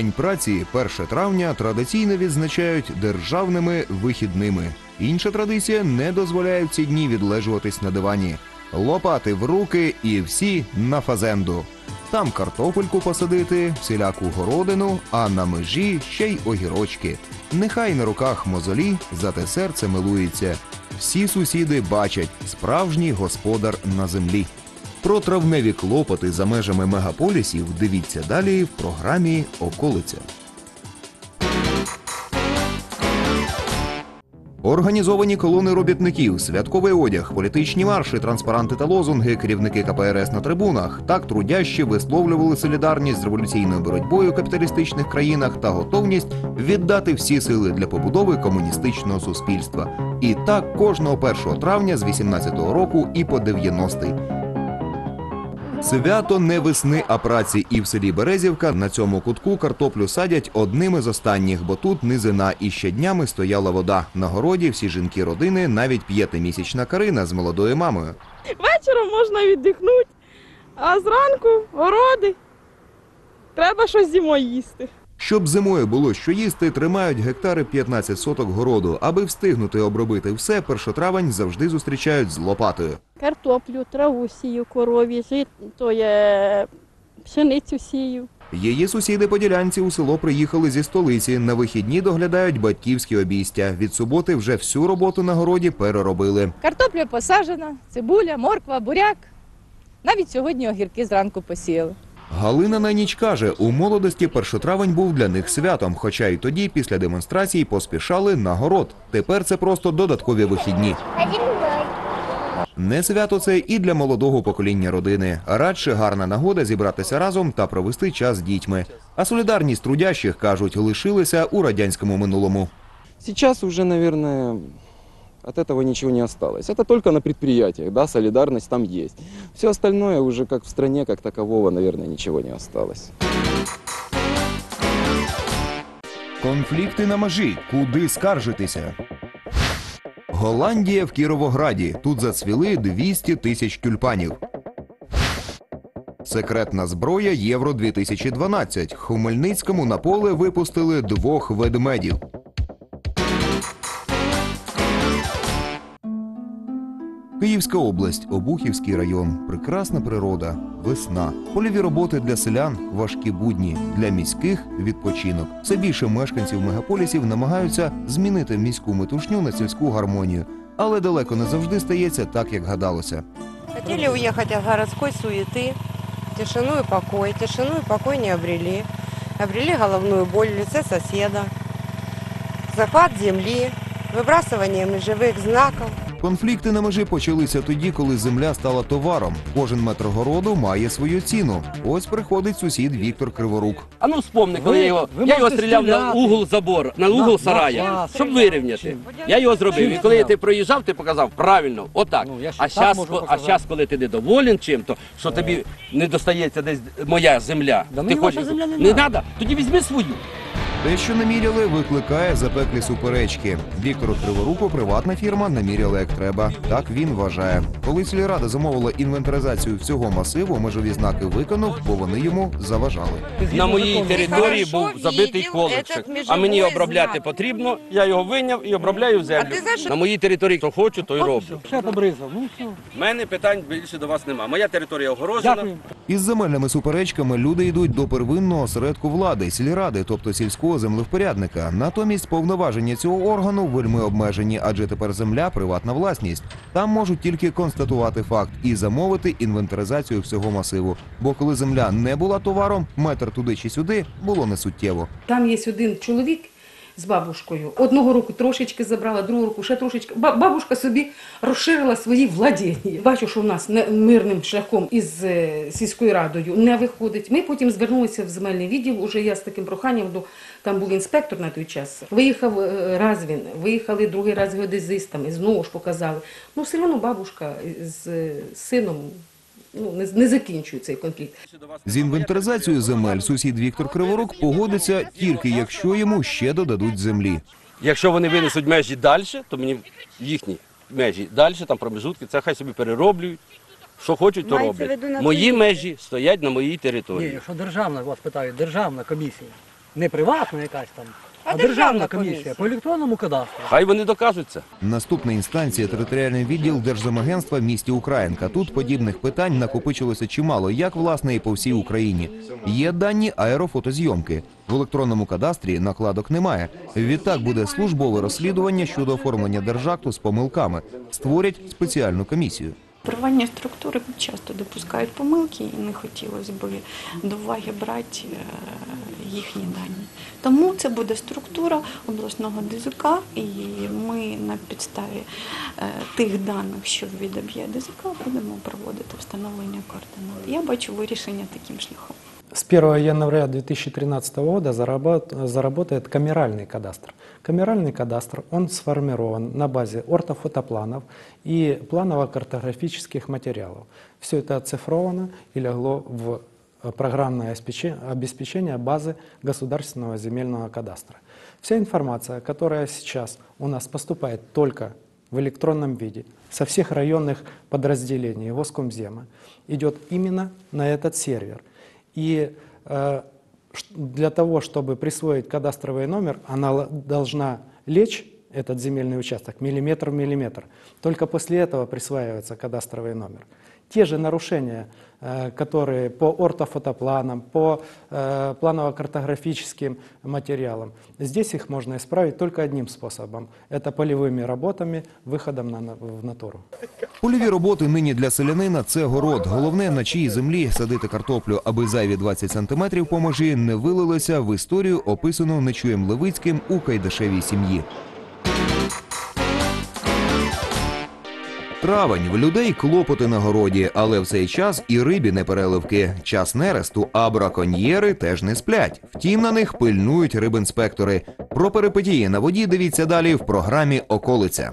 День праці 1 травня традиційно відзначають державними вихідними. Інша традиція не дозволяє в ці дні відлежуватись на дивані. Лопати в руки і всі на фазенду. Там картопельку посадити, всіляку городину, а на межі ще й огірочки. Нехай на руках мозолі, зате серце милується. Всі сусіди бачать справжній господар на землі. Про травневі клопоти за межами мегаполісів дивіться далі в програмі Околиця. Організовані колони робітників, святковий одяг, політичні марші, транспаранти та лозунги, керівники КПРС на трибунах. Так трудящі висловлювали солідарність з революційною боротьбою в капіталістичних країнах та готовність віддати всі сили для побудови комуністичного суспільства. І так кожного 1 травня з 18-го року і по 90-й. Свято не весни, а праці. І в селі Березівка на цьому кутку картоплю садять одним із останніх, бо тут низина і ще днями стояла вода. На городі всі жінки родини, навіть п'ятимісячна Карина з молодою мамою. Вечором можна віддихнути, а зранку городи. Треба щось зимою їсти. Щоб зимою було що їсти, тримають гектари 15 соток городу. Аби встигнути обробити все, першотравень завжди зустрічають з лопатою. Картоплю, траву сію, корові, жито є, пшеницю сію. Її сусіди поділянці у село приїхали зі столиці. На вихідні доглядають батьківські обійстя. Від суботи вже всю роботу на городі переробили. Картопля посаджена, цибуля, морква, буряк. Навіть сьогодні огірки зранку посіяли. Галина на ніч каже, у молодості першотравень був для них святом, хоча й тоді, після демонстрацій, поспішали на город. Тепер це просто додаткові вихідні. Не свято це і для молодого покоління родини. Радше гарна нагода зібратися разом та провести час з дітьми. А солідарність трудящих, кажуть, лишилися у радянському минулому. Сейчас уже, наверное, от этого ничего не осталось. Это только на предприятиях, да, солидарность там есть. Все остальное уже как в стране, как такового, наверное, ничего не осталось. Конфлікти на межі. Куди скаржитися? Голландія в Кіровограді. Тут зацвіли 200 тисяч тюльпанів. Секретна зброя Євро 2012. Хмельницькому на поле випустили двох ведмедів. Київська область, Обухівський район, прекрасна природа, весна, польові роботи для селян, важкі будні, для міських відпочинок. Все більше мешканців мегаполісів намагаються змінити міську метушню на сільську гармонію, але далеко не завжди стається так, як гадалося. Хотели уехать от городской суеты, тишину и покой. Тишину и покой не обрели. Обрели головную боль в лице соседа, захват земли, выбрасывание межевых знаков. Конфлікти на межі почалися тоді, коли земля стала товаром. Кожен метр городу має свою ціну. Ось приходить сусід Віктор Криворук. А ну вспомни, коли Ви- я його, ви я його можете стріляв на стріляти. угол забору, на угол на сарая, вас. щоб вирівняти. Я його зробив. І коли ти проїжджав, ти показав правильно, отак. Ну, я ще а так зараз, можу а показати. зараз, коли ти недоволен чим-то, що тобі не достається десь моя земля, Да ти мені хочеш, ваша земля не не надо. тоді візьми свою. Те, що наміряли, викликає запеклі суперечки. Віктору Криворуку приватна фірма наміряла як треба. Так він вважає. Коли сільрада замовила інвентаризацію всього масиву, межові знаки виконав, бо вони йому заважали. На моїй території був забитий видів А мені обробляти потрібно, я його виняв і обробляю землю. На моїй території, що хочу, то й роблю. Ще побризав. Ну все. У мене питань більше до вас немає. Моя територія огорожена. Із земельними суперечками люди йдуть до первинного осередку влади сільради, тобто сільського землевпорядника. Натомість повноваження цього органу вельми обмежені, адже тепер земля приватна власність. Там можуть тільки констатувати факт і замовити інвентаризацію всього масиву. Бо коли земля не була товаром, метр туди чи сюди було несуттєво. Там є один чоловік з бабушкою. Одного року трошечки забрала, другого року ще трошечки. Ба- Бабушка собі розширила свої владіння. Бачу, що в нас мирним шляхом із е, сільською радою не виходить. Ми потім звернулися в земельний відділ. Уже я з таким проханням до там був інспектор на той час. Виїхав е, раз він, виїхали другий раз геодезистами, знову ж показали. Ну, все одно бабушка з е, сином ну, не, не закінчує цей конфлікт. З інвентаризацією земель сусід Віктор Криворук погодиться тільки якщо йому ще додадуть землі. Якщо вони винесуть межі далі, то мені їхні межі далі, там промежутки, це хай собі перероблюють. Що хочуть, то Мається роблять. виду Мої межі стоять на моїй Ні, території. якщо державна вас питає, державна комісія. Не приватна якась там, А державна комісія по електронному кадастру. Хай вони докажуть це. Наступна інстанція територіальний відділ Держзамагентства в місті Українка. Тут подібних питань накопичилося чимало, як власне і по всій Україні. Є дані аерофотозйомки. В електронному кадастрі накладок немає. Відтак буде службове розслідування щодо оформлення держакту з помилками. Створять спеціальну комісію. Приватні структури часто допускають помилки і не хотілося б до уваги брати е, їхні дані. Тому це буде структура обласного ДЗК, і ми на підставі е, тих даних, що відоб'є ДЗК, будемо проводити встановлення координат. Я бачу вирішення таким шляхом. С 1 января 2013 года заработ- заработает камеральный кадастр. Камеральный кадастр, он сформирован на базе ортофотопланов и планово-картографических материалов. Все это оцифровано и легло в э, программное обеспече- обеспечение базы государственного земельного кадастра. Вся информация, которая сейчас у нас поступает только в электронном виде со всех районных подразделений Воскомзема, идет именно на этот сервер. И э, для того, чтобы присвоить кадастровый номер, она должна лечь, этот земельный участок, миллиметр в миллиметр. Только после этого присваивается кадастровый номер. Те же нарушения, э, которые по ортофотопланам, по э, планово-картографическим материалам, здесь их можно исправить только одним способом. Это полевыми работами, выходом на, на- в натуру. Польові роботи нині для селянина це город. Головне на чиїй землі садити картоплю, аби зайві 20 сантиметрів по межі не вилилися в історію, описану Нечуєм Левицьким у Кайдашевій сім'ї. Травень в людей клопоти на городі, але в цей час і рибі не переливки. Час нересту, а браконьєри теж не сплять. Втім, на них пильнують рибінспектори. Про перипетії на воді дивіться далі в програмі Околиця.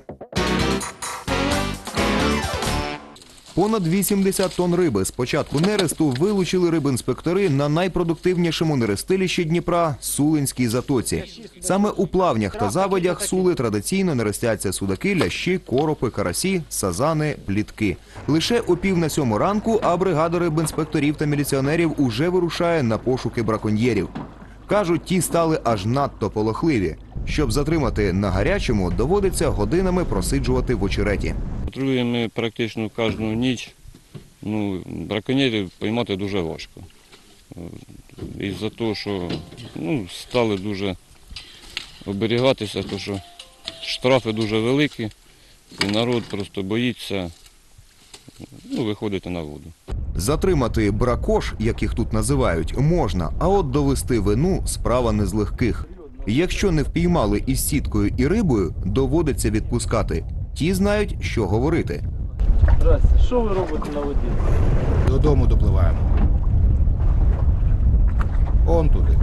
Понад 80 тонн риби з початку нересту вилучили рибінспектори на найпродуктивнішому нерестилищі Дніпра Сулинській затоці. Саме у плавнях та заводях сули традиційно нерестяться судаки, лящі, коропи, карасі, сазани, плітки. Лише о пів на сьому ранку, а бригада рибінспекторів та міліціонерів уже вирушає на пошуки браконьєрів. Кажуть, ті стали аж надто полохливі. Щоб затримати на гарячому, доводиться годинами просиджувати в очереті. Патрулюємо практично кожну ніч. Ну, браконьєрів поймати дуже важко. Е, Із-за того, що ну, стали дуже оберігатися, тому що штрафи дуже великі, і народ просто боїться ну, виходити на воду. Затримати бракош, як їх тут називають, можна, а от довести вину справа не з легких. Якщо не впіймали із сіткою і рибою, доводиться відпускати. Ті знають, що говорити. Здрасте, що ви робите на воді? Додому допливаємо. Он туди.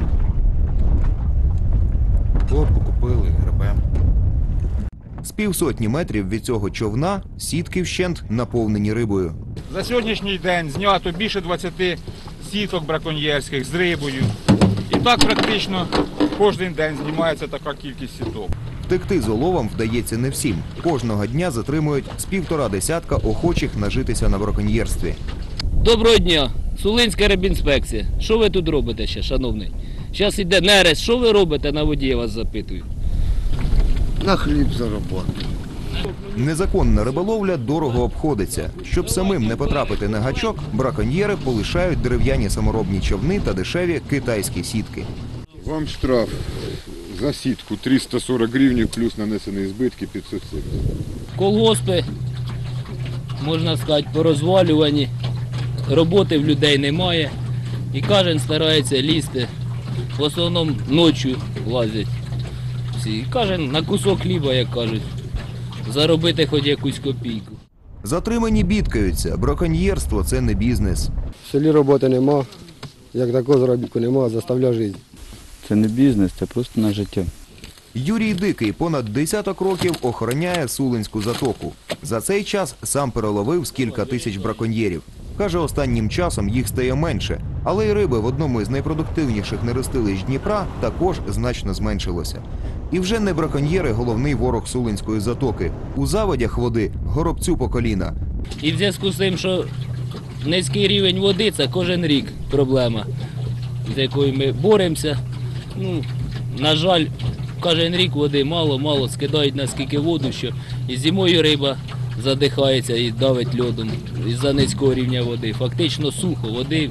Лодку купили, гребем. З півсотні метрів від цього човна сітки вщент наповнені рибою. За сьогоднішній день знято більше 20 сіток браконьєрських з рибою. І так практично кожен день знімається така кількість сіток. Втекти з оловом вдається не всім. Кожного дня затримують з півтора десятка охочих нажитися на браконьєрстві. Доброго дня, Сулинська рибінспекція. Що ви тут робите ще, шановний? Зараз йде нерест. Що ви робите на воді, я вас запитую. На хліб заробити. Незаконна риболовля дорого обходиться. Щоб самим не потрапити на гачок, браконьєри полишають дерев'яні саморобні човни та дешеві китайські сітки. Вам штраф за сітку 340 гривень плюс нанесені збитки 570. Колгоспи, можна сказати, порозвалювані. Роботи в людей немає. І кожен старається лізти. В основному ночі лазять. Всі. І кожен на кусок хліба, як кажуть. Заробити хоч якусь копійку. Затримані бідкаються. Браконьєрство це не бізнес. В селі роботи нема, як такого заробітку нема, заставля життя. Це не бізнес, це просто на життя. Юрій Дикий понад десяток років охороняє Сулинську затоку. За цей час сам переловив з кілька тисяч браконьєрів. Каже, останнім часом їх стає менше, але й риби в одному із найпродуктивніших нерестилищ Дніпра також значно зменшилося. І вже не браконьєри головний ворог Сулинської затоки. У заводях води горобцю по коліна. І в зв'язку з тим, що низький рівень води це кожен рік проблема, з якою ми боремося. Ну, на жаль, кожен рік води мало, мало, скидають наскільки воду, що і зимою риба задихається і давить льодом із-за низького рівня води. Фактично сухо, води,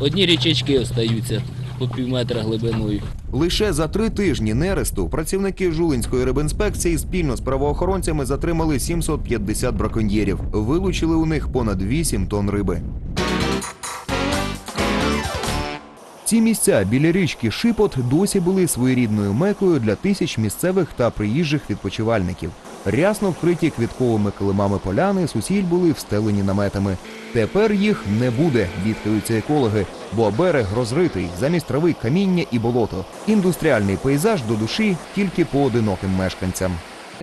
одні річечки остаються по пів метра глибиною. Лише за три тижні нересту працівники Жулинської рибінспекції спільно з правоохоронцями затримали 750 браконьєрів. Вилучили у них понад 8 тонн риби. Ці місця біля річки Шипот досі були своєрідною мекою для тисяч місцевих та приїжджих відпочивальників. Рясно вкриті квітковими килимами поляни, сусіль були встелені наметами. Тепер їх не буде, бідкаються екологи, бо берег розритий, замість трави каміння і болото. Індустріальний пейзаж до душі тільки поодиноким мешканцям.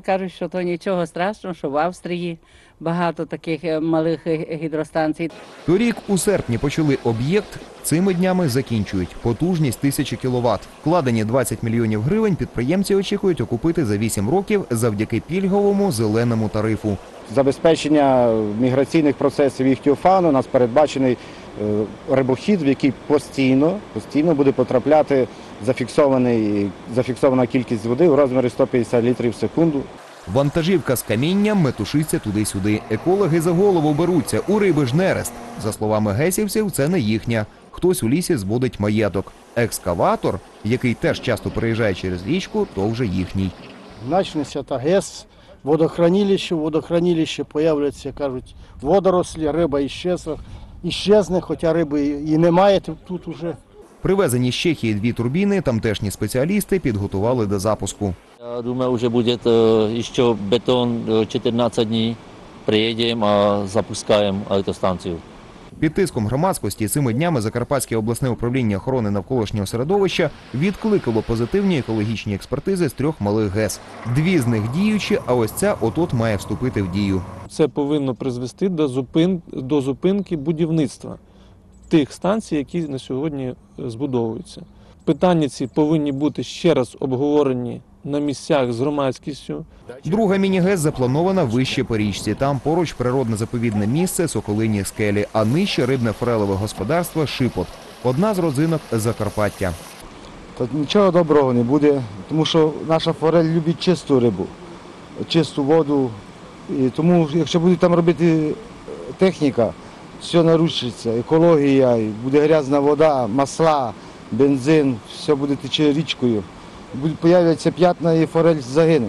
Кажуть, що то нічого страшного, що в Австрії багато таких е, малих гідростанцій. Торік у серпні почали об'єкт. Цими днями закінчують потужність тисячі кіловат. Вкладені 20 мільйонів гривень. Підприємці очікують окупити за 8 років завдяки пільговому зеленому тарифу. Забезпечення міграційних процесів іхтіофану у нас передбачений е, рибохід, в який постійно, постійно буде потрапляти зафіксований, зафіксована кількість води у розмірі 150 літрів в секунду. Вантажівка з камінням метушиться туди-сюди. Екологи за голову беруться. У риби ж нерест. За словами гесівців, це не їхня. Хтось у лісі зводить маєток. Екскаватор, який теж часто переїжджає через річку, то вже їхній. Начнеться та ГЕС, водохранилище, водохранилище появляться, кажуть, водорослі, риба іщезне, іщезне, хоча риби і немає тут уже. Привезені з Чехії дві турбіни, тамтешні спеціалісти підготували до запуску. Я думаю, уже будет э, еще бетон э, 14 дней. Приедем, а запускаем электростанцию. Під тиском громадськості цими днями Закарпатське обласне управління охорони навколишнього середовища відкликало позитивні екологічні експертизи з трьох малих ГЕС. Дві з них діючі, а ось ця от-от має вступити в дію. Це повинно призвести до, зупин, до зупинки будівництва тих станцій, які на сьогодні е, збудовуються. Питання ці повинні бути ще раз обговорені на місцях з громадськістю. Друга міні-ГЕС запланована вище по річці. Там поруч природне заповідне місце Соколині скелі, а нижче рибне форелеве господарство Шипот. Одна з родзинок Закарпаття. Та нічого доброго не буде, тому що наша форель любить чисту рибу, чисту воду. І тому, якщо будуть там робити техніка, все нарушиться, екологія, буде грязна вода, масла, бензин, все буде тече річкою. Появляться п'ятна і форель загине.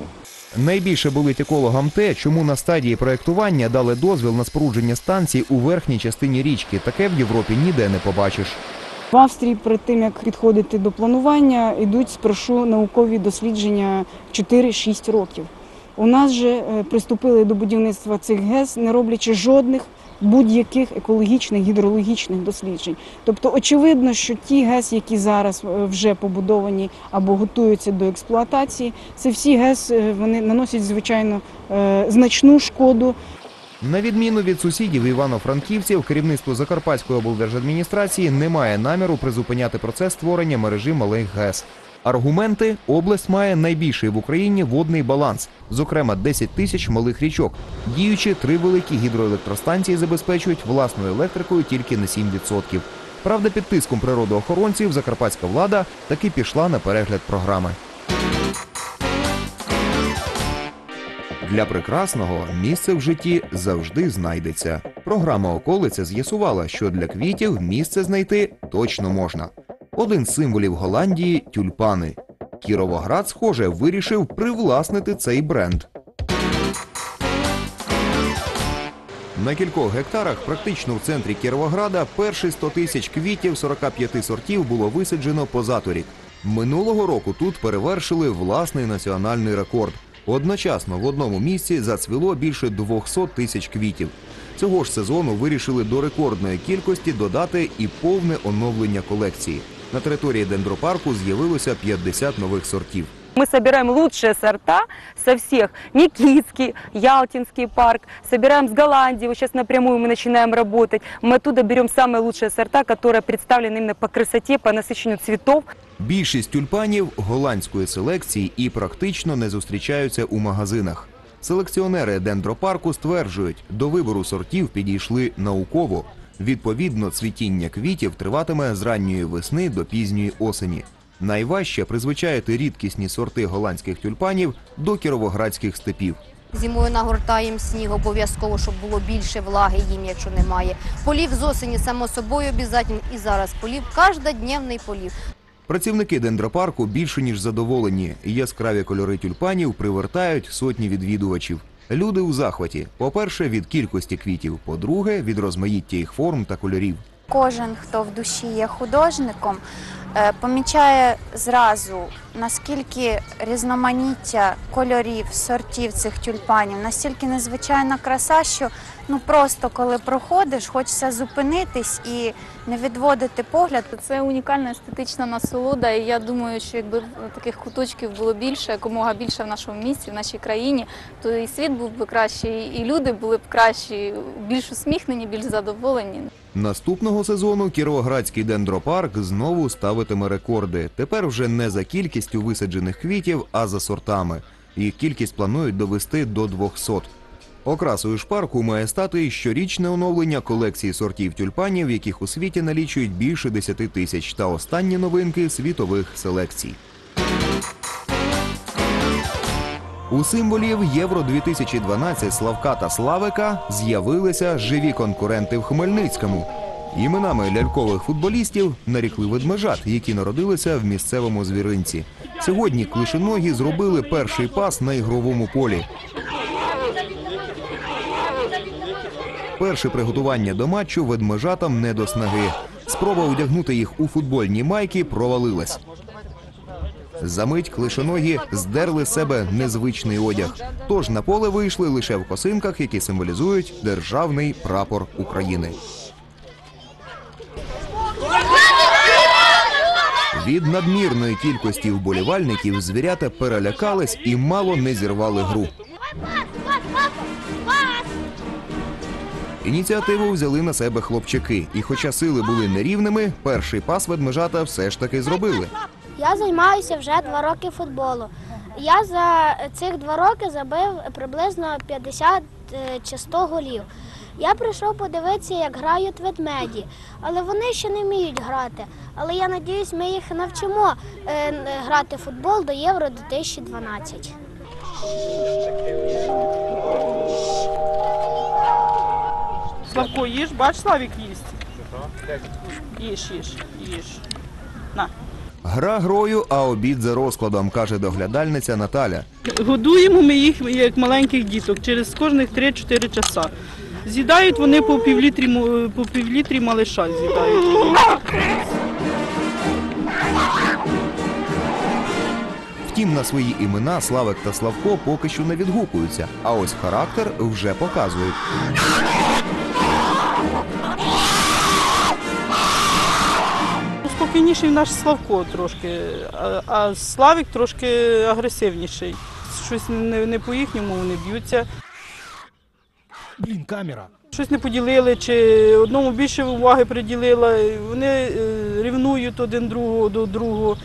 Найбільше болить екологам те, чому на стадії проектування дали дозвіл на спорудження станцій у верхній частині річки. Таке в Європі ніде не побачиш. В Австрії перед тим як підходити до планування, йдуть спершу наукові дослідження 4-6 років. У нас же е, приступили до будівництва цих ГЕС, не роблячи жодних будь-яких екологічних гідрологічних досліджень. Тобто, очевидно, що ті ГЕС, які зараз е, вже побудовані або готуються до експлуатації, це всі ГЕС е, вони наносять звичайно е, значну шкоду На відміну від сусідів івано-франківців, керівництво Закарпатської облдержадміністрації не має наміру призупиняти процес створення мережі малих ГЕС. Аргументи область має найбільший в Україні водний баланс, зокрема 10 тисяч малих річок. Діючі три великі гідроелектростанції забезпечують власною електрикою тільки на 7%. Правда, під тиском природоохоронців закарпатська влада таки пішла на перегляд програми. Для прекрасного місце в житті завжди знайдеться. Програма околиця з'ясувала, що для квітів місце знайти точно можна. Один з символів Голландії тюльпани. Кіровоград, схоже, вирішив привласнити цей бренд. На кількох гектарах, практично в центрі Кіровограда, перші 100 тисяч квітів 45 сортів було висаджено позаторік. Минулого року тут перевершили власний національний рекорд. Одночасно в одному місці зацвіло більше 200 тисяч квітів. Цього ж сезону вирішили до рекордної кількості додати і повне оновлення колекції. На території дендропарку з'явилося 50 нових сортів. Мы собираем лучшие сорта со всех. Никитский, Ялтинский парк. Собираем с Голландии. Вот сейчас напрямую мы начинаем работать. Мы оттуда берем самые лучшие сорта, которые представлены именно по красоте, по насыщению цветов. Більшість тюльпанів голландської селекції і практично не зустрічаються у магазинах. Селекціонери дендропарку стверджують, до вибору сортів підійшли науково. Відповідно, цвітіння квітів триватиме з ранньої весни до пізньої осені. Найважче призвичаїти рідкісні сорти голландських тюльпанів до кіровоградських степів. Зимою нагортаємо сніг обов'язково, щоб було більше влаги їм, якщо немає. Полів з осені, само собою, обов'язково. І зараз полів, кожнодневний полів. Працівники дендропарку більше ніж задоволені. Яскраві кольори тюльпанів привертають сотні відвідувачів. Люди у захваті. По-перше, від кількості квітів, по-друге, від розмаїття їх форм та кольорів. Кожен, хто в душі є художником, помічає зразу, наскільки різноманіття кольорів, сортів цих тюльпанів, настільки незвичайна краса, що ну просто коли проходиш, хочеться зупинитись і не відводити погляд. Це унікальна естетична насолода, і я думаю, що якби таких куточків було більше, якомога більше в нашому місті, в нашій країні, то і світ був би кращий, і люди були б кращі, більш усміхнені, більш задоволені. Наступного сезону Кіровоградський дендропарк знову ставитиме рекорди. Тепер вже не за кількістю висаджених квітів, а за сортами. Їх кількість планують довести до 200. Окрасою ж парку має стати щорічне оновлення колекції сортів тюльпанів, яких у світі налічують більше 10 тисяч, та останні новинки світових селекцій. У символів Євро 2012 Славка та Славика з'явилися живі конкуренти в Хмельницькому. Іменами лялькових футболістів нарікли ведмежат, які народилися в місцевому звіринці. Сьогодні клишеногі зробили перший пас на ігровому полі. Перше приготування до матчу ведмежатам не до снаги. Спроба одягнути їх у футбольні майки провалилась. Замить клишоногі здерли з себе незвичний одяг. Тож на поле вийшли лише в косинках, які символізують державний прапор України. Від надмірної кількості вболівальників звірята перелякались і мало не зірвали гру. Ініціативу взяли на себе хлопчаки, і хоча сили були нерівними, перший пас ведмежата все ж таки зробили. Я займаюся вже два роки футболу. Я за цих два роки забив приблизно 50 е, чи 100 голів. Я прийшов подивитися, як грають ведмеді, але вони ще не вміють грати. Але я сподіваюся, ми їх навчимо е, грати в футбол до Євро 2012. Славко, їж, бач, Славік їсть. Їж, їж, їж. На. Гра грою, а обід за розкладом, каже доглядальниця Наталя. Годуємо ми їх як маленьких діток через кожних 3-4 часа. З'їдають вони по півлітрі, по півлітрі малиша з'їдають. Втім, на свої імена Славик та Славко поки що не відгукуються, а ось характер вже показують. Спокійніший наш Славко трошки, а, Славік трошки агресивніший. Щось не по їхньому вони б'ються. Блін, камера. Щось не поділили, чи одному більше уваги приділила. Вони е, рівнують один другого до другого.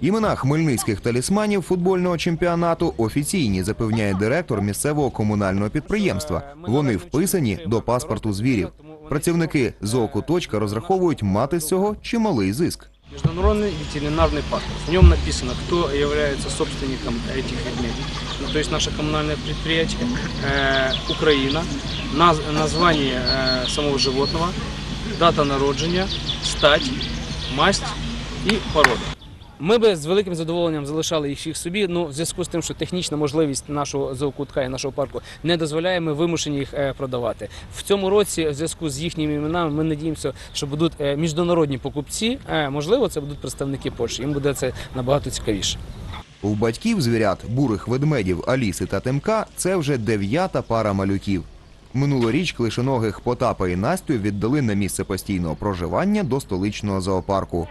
Імена хмельницьких талісманів футбольного чемпіонату офіційні, запевняє директор місцевого комунального підприємства. Вони вписані до паспорту звірів. Працівники зоокуточка розраховують мати з цього чималий зиск. Международный ветеринарный паспорт. В нем написано, кто является собственником этих медведей. То есть наше коммунальное предприятие, э, Украина, наз- название э, самого животного, дата народження, стать, масть і порода. Ми би з великим задоволенням залишали їх всіх собі. Ну, в зв'язку з тим, що технічна можливість нашого зоокутка і нашого парку не дозволяє, ми вимушені їх е, продавати. В цьому році, в зв'язку з їхніми іменами, ми надіємося, що будуть е, міжнародні покупці. Е, Можливо, це будуть представники Польщі. Їм буде це набагато цікавіше. У батьків звірят бурих ведмедів Аліси та Тимка це вже дев'ята пара малюків. Минулоріч клишоногих Потапа і Настю віддали на місце постійного проживання до столичного зоопарку.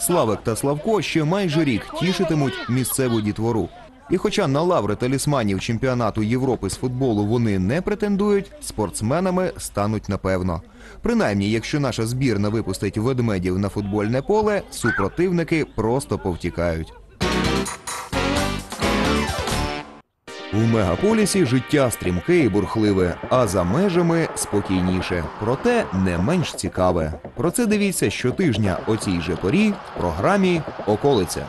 Славик та Славко ще майже рік тішитимуть місцеву дітвору. І хоча на лаври талісманів чемпіонату Європи з футболу вони не претендують, спортсменами стануть напевно. Принаймні, якщо наша збірна випустить ведмедів на футбольне поле, супротивники просто повтікають. В мегаполісі життя стрімке і бурхливе, а за межами спокійніше, проте не менш цікаве. Про це дивіться щотижня о цій же порі в програмі Околиця.